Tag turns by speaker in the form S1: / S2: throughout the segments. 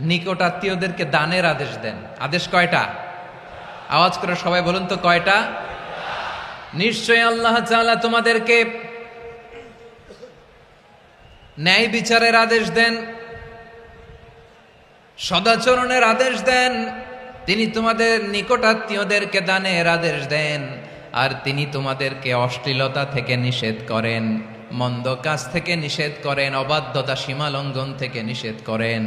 S1: নিকট আত্মীয়দেরকে দানের আদেশ দেন। আদেশ কয়টা? আওয়াজ করে সবাই বলুন তো কয়টা? নিশ্চয় আল্লাহ তাআলা তোমাদেরকে ন্যায় বিচারের আদেশ দেন, সদাচরণের আদেশ দেন, তিনি তোমাদের নিকটাত্মীয়দেরকে দানের আদেশ দেন, আর তিনি তোমাদেরকে অশ্লীলতা থেকে নিষেধ করেন, মন্দ কাজ থেকে নিষেধ করেন, অবাধ্যতা সীমালঙ্ঘন থেকে নিষেধ করেন।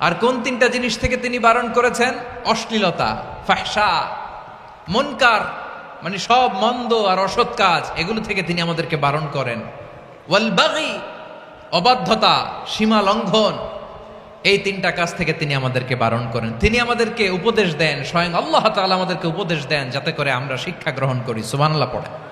S1: আর কোন তিনটা জিনিস থেকে তিনি বারণ করেছেন? অশ্লীলতা ফাহসা মনকার মানে সব মন্দ আর অসৎ কাজ, এগুলো থেকে তিনি আমাদেরকে বারণ করেন। ওয়াল বাগি, অবাধ্যতা, সীমা লঙ্ঘন, এই তিনটা কাজ থেকে তিনি আমাদেরকে বারণ করেন। তিনি আমাদেরকে উপদেশ দেন, স্বয়ং আল্লাহ তাআলা আমাদেরকে উপদেশ দেন, যাতে করে আমরা শিক্ষা গ্রহণ করি। সুবহানাল্লাহ পড়ে